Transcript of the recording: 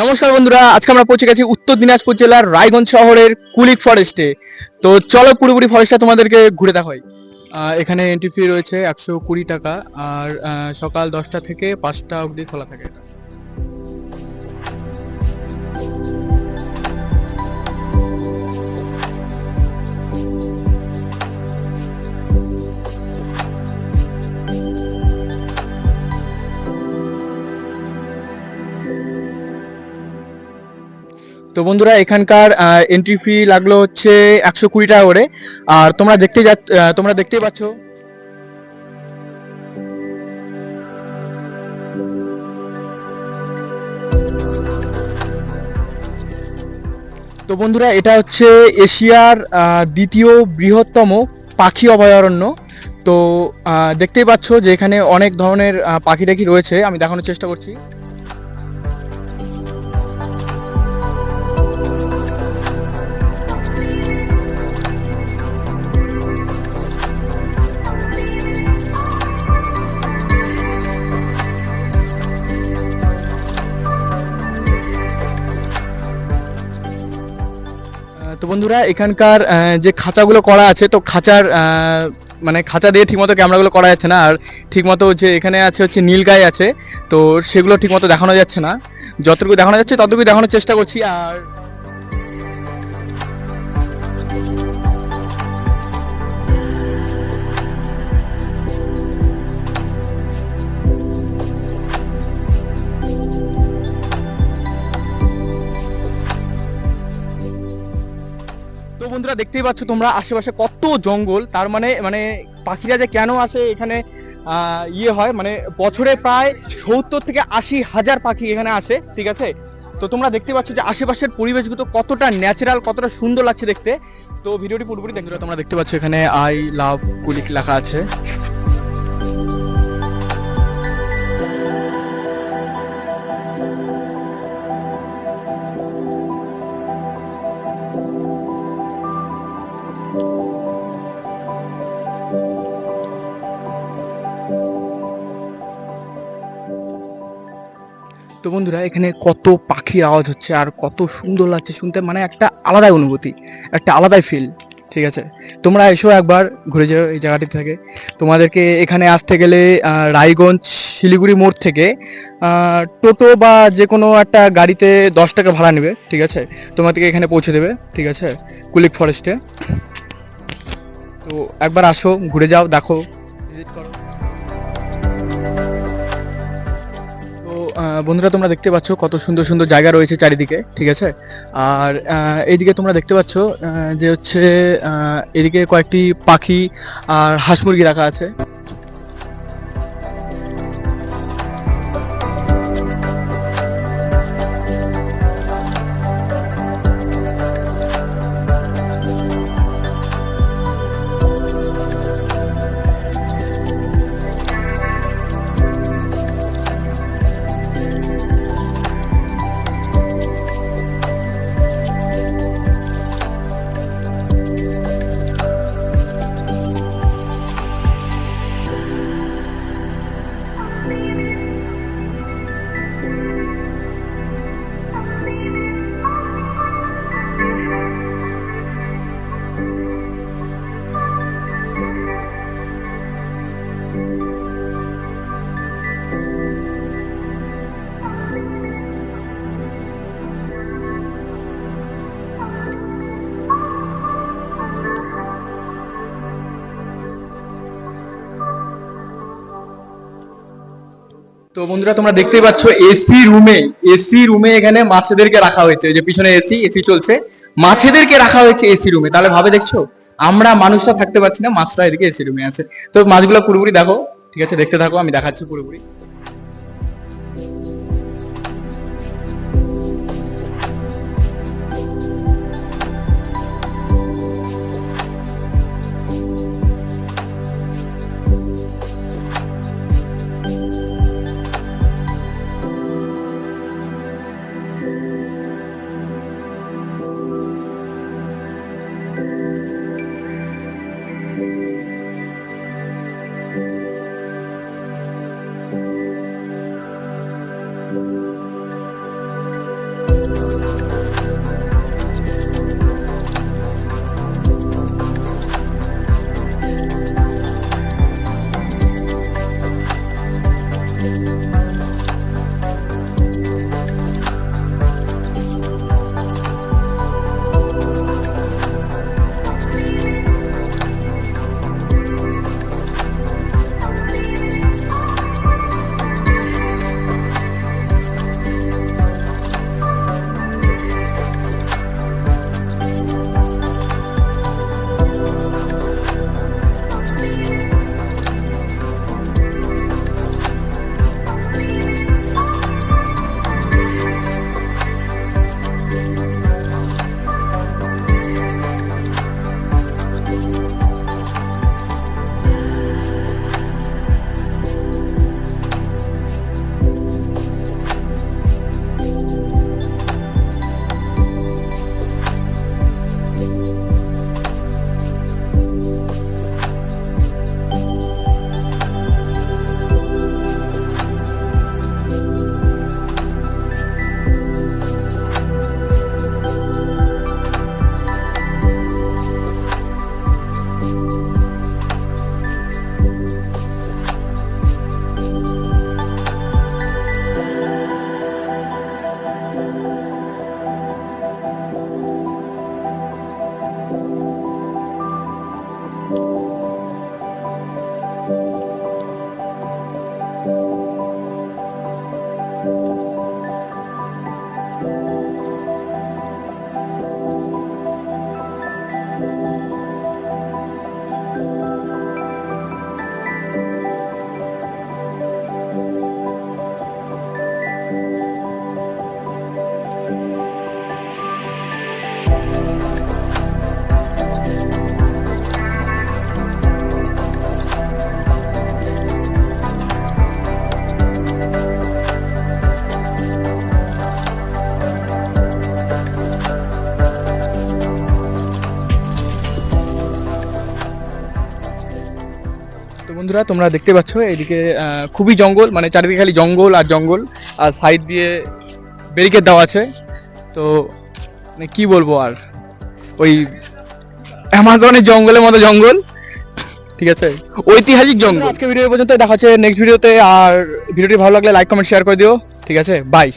নমস্কার বন্ধুরা, আজকে আমরা পৌঁছে গেছি উত্তর দিনাজপুর জেলার রায়গঞ্জ শহরের কুলিক ফরেস্টে তো চলো পুরোপুরি ফরেস্টটা তোমাদেরকে ঘুরে দেখাই। এখানে এন্ট্রি ফি রয়েছে একশো কুড়ি টাকা, আর সকাল দশটা থেকে পাঁচটা অবধি খোলা থাকে এটা। তো বন্ধুরা, এখানকার এন্ট্রি ফি লাগল হচ্ছে একশো কুড়ি টাকা করে। আর তোমরা দেখতে যা তোমরা দেখতেই পাচ্ছ। তো বন্ধুরা, এটা হচ্ছে এশিয়ার দ্বিতীয় বৃহত্তম পাখি অভয়ারণ্য। তো দেখতেই পাচ্ছ যে এখানে অনেক ধরনের পাখি টাখি রয়েছে। আমি দেখানোর চেষ্টা করছি। বন্ধুরা, এখানকার যে খাঁচাগুলো করা আছে, তো খাঁচার মানে খাঁচা দিয়ে ঠিকমতো ক্যামেরাগুলো করা যাচ্ছে না। আর ঠিকমতো যে এখানে আছে হচ্ছে নীলগাই আছে, তো সেগুলো ঠিকমতো দেখানো যাচ্ছে না। যতটুকু দেখানো যাচ্ছে ততটুকু দেখানোর চেষ্টা করছি। আর বন্ধুরা দেখতেই পাচ্ছ তোমরা আশেপাশে কত জঙ্গল তার মানে মানে পাখিরা যে কেন আসে এখানে ইয়ে হয় মানে বছরে প্রায় সত্তর থেকে আশি হাজার পাখি এখানে আসে ঠিক আছে? তো তোমরা দেখতে পাচ্ছ যে আশেপাশের পরিবেশগুলো কতটা ন্যাচারাল কতটা সুন্দর লাগছে দেখতে। তো ভিডিওটি পুরোপুরি দেখতে তোমরা দেখতে পাচ্ছ এখানে আই লাভ কুলিক লেখা আছে। তো বন্ধুরা, এখানে কত পাখির আওয়াজ হচ্ছে আর কত সুন্দর লাগছে শুনতে মানে একটা আলাদাই অনুভূতি, একটা আলাদাই ফিল ঠিক আছে? তোমরা এসো একবার ঘুরে যাও এই জায়গাটি থেকে। তোমাদেরকে এখানে আসতে গেলে রায়গঞ্জ শিলিগুড়ি মোড় থেকে টোটো বা যে কোনো একটা গাড়িতে দশ টাকা ভাড়া নেবে, ঠিক আছে? তোমাদেরকে এখানে পৌঁছে দেবে, ঠিক আছে? কুলিক ফরেস্টে তো একবার আসো, ঘুরে যাও, দেখো ভিজিট করো। বন্ধুরা, তোমরা দেখতে পাচ্ছ কত সুন্দর সুন্দর জায়গা রয়েছে চারিদিকে, ঠিক আছে? আর এইদিকে তোমরা দেখতে পাচ্ছ যে হচ্ছে এদিকে কয়েকটি পাখি আর হাঁস মুরগি রাখা আছে। তো বন্ধুরা, তোমরা দেখতেই পাচ্ছ এসি রুমে এসি রুমে এখানে মাছেদেরকে রাখা হয়েছে। যে পিছনে এসি এসি চলছে। মাছেদেরকে রাখা হয়েছে এসি রুমে। তাহলে ভাবে দেখছ? আমরা মানুষটা থাকতে পারছি না মাছটা এদিকে এসি রুমে আছে। তো মাছগুলো পুরোপুরি দেখো, ঠিক আছে? দেখতে থাকো, আমি দেখাচ্ছি পুরোপুরি। বন্ধুরা তোমরা দেখতে পাচ্ছ এইদিকে আহ, খুবই জঙ্গল মানে চারিদিকে খালি জঙ্গল আর জঙ্গল আর সাইড দিয়ে ব্যারিকেড দেওয়া আছে। তো মানে কি বলব আর ওই অ্যামাজনের জঙ্গলের মতো জঙ্গল ঠিক আছে? ঐতিহাসিক জঙ্গল। আজকে ভিডিও পর্যন্ত দেখা হচ্ছে নেক্সট ভিডিওতে আর ভিডিওটি ভালো লাগলে লাইক কমেন্ট শেয়ার করে দিও ঠিক আছে? বাই